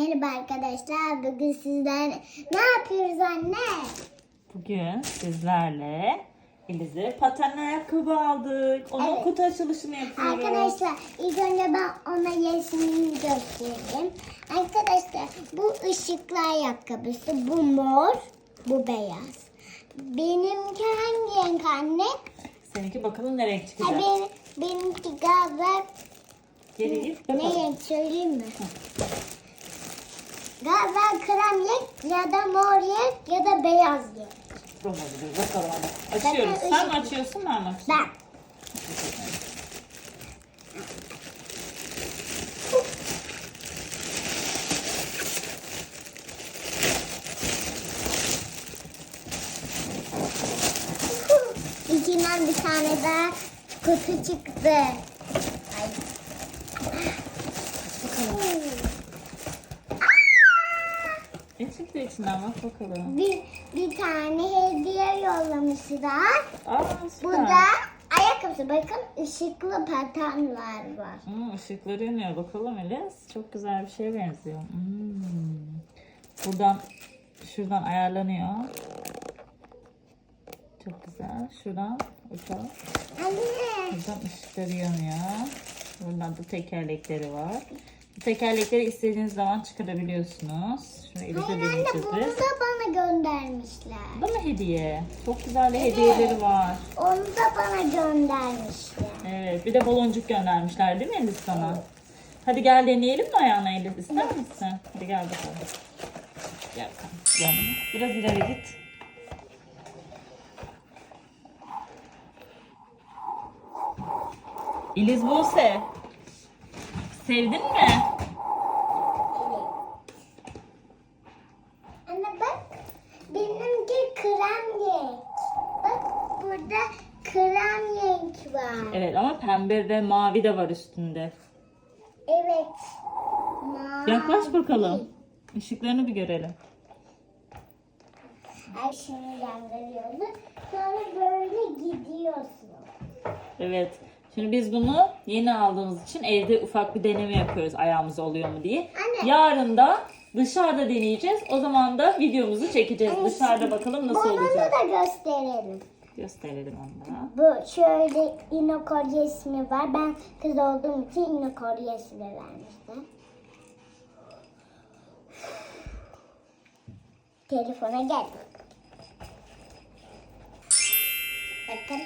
Merhaba arkadaşlar. Bugün sizlerle ne yapıyoruz anne? Bugün sizlerle Eliz'e paten ayakkabı aldık. Onun Evet. kutu açılışını yapıyoruz. Arkadaşlar ilk önce ben ona resmini göstereyim. Arkadaşlar bu ışıklı ayakkabısı. Bu mor, bu beyaz. Benimki hangi renk anne? Seninki bakalım ne renk Ha, çıkacak. benim, benimki galiba Geri git ne renk söyleyeyim mi? Galiba krem renk ya da mor renk ya da beyaz renk. Hadi bakalım. Açıyoruz. Zaten Sen mi ışık- açıyorsun ben mi açıyorum? Ben. İçinden bir tane daha kutu çıktı. Ay. Ne çıktı içinden bak bakalım. Bir, bir tane hediye yollamışlar. Aa süper. Bu da ayakkabısı. Bakın ışıklı patenler var. Hmm, ışıkları yanıyor. Bakalım Eliz. Çok güzel bir şeye benziyor. Hmm. Buradan şuradan ayarlanıyor. Çok güzel. Şuradan bakalım. Anne. Buradan ışıkları yanıyor. Buradan da tekerlekleri var. Tekerlekleri istediğiniz zaman çıkarabiliyorsunuz. Şunu Elif'e Hayır anne bunu da bana göndermişler. Bu mı hediye? Çok güzel de hediyeleri var. Onu da bana göndermişler. Evet, bir de baloncuk göndermişler değil mi Elif sana? Hadi gel deneyelim mi ayağına Elif? İster misin? Hadi gel bakalım. Gel bakalım. Yanıma. Biraz ileri git. Eliz Buse. Sevdin mi? Anne bak benimki krem renk. Bak burada krem renk var. Evet ama pembe ve mavi de var üstünde. Evet. Mavi. Yaklaş bakalım. Işıklarını bir görelim. Her şeyi gönderiyordu. Sonra böyle gidiyorsun. Evet. Şimdi biz bunu yeni aldığımız için evde ufak bir deneme yapıyoruz ayağımız oluyor mu diye. Anne. Yarın da dışarıda deneyeceğiz. O zaman da videomuzu çekeceğiz. Dışarıda bakalım nasıl Bunu olacak. da gösterelim. Gösterelim onlara. Bu şöyle ino kolyesi mi var? Ben kız olduğum için ino kolyesi de vermişler. Telefona gel. Bakın.